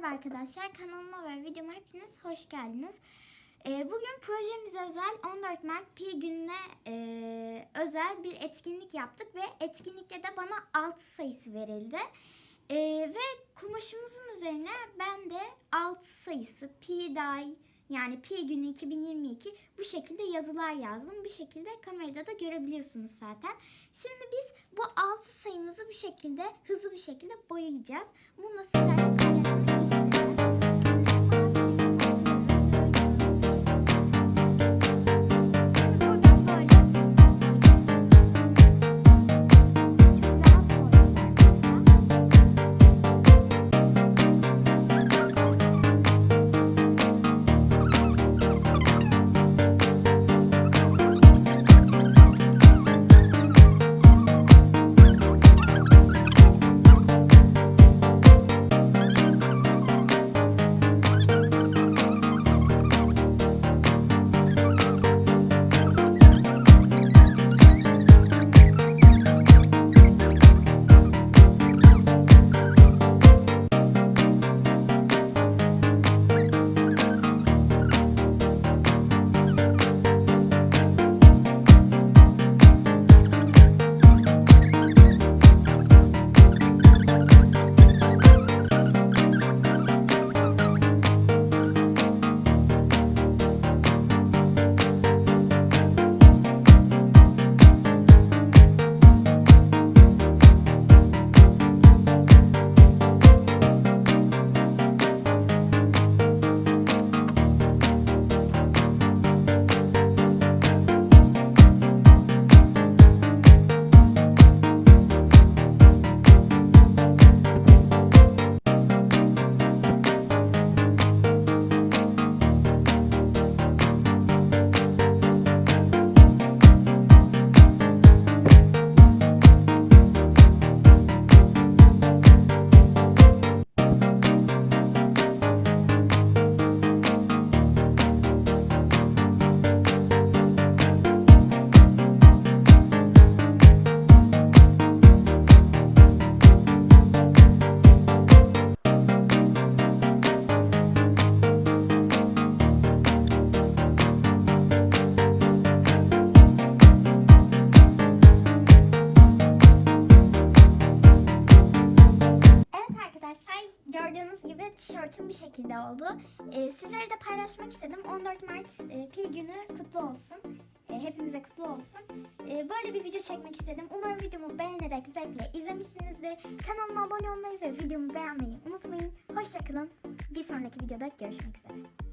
Merhaba arkadaşlar kanalıma ve videoma hepiniz hoş geldiniz. Ee, bugün projemize özel 14 Mart Pi gününe e, özel bir etkinlik yaptık ve etkinlikte de bana 6 sayısı verildi. Ee, ve kumaşımızın üzerine ben de 6 sayısı Pi Day yani Pi günü 2022 bu şekilde yazılar yazdım. Bir şekilde kamerada da görebiliyorsunuz zaten. Şimdi biz bu 6 sayımızı bir şekilde hızlı bir şekilde boyayacağız. Bunu da gördüğünüz gibi tişörtüm bir şekilde oldu. Ee, sizlere de paylaşmak istedim. 14 Mart e, Pi günü kutlu olsun. E, hepimize kutlu olsun. E, böyle bir video çekmek istedim. Umarım videomu beğenerek zevkle izlemişsinizdir. Kanalıma abone olmayı ve videomu beğenmeyi unutmayın. Hoşçakalın. Bir sonraki videoda görüşmek üzere.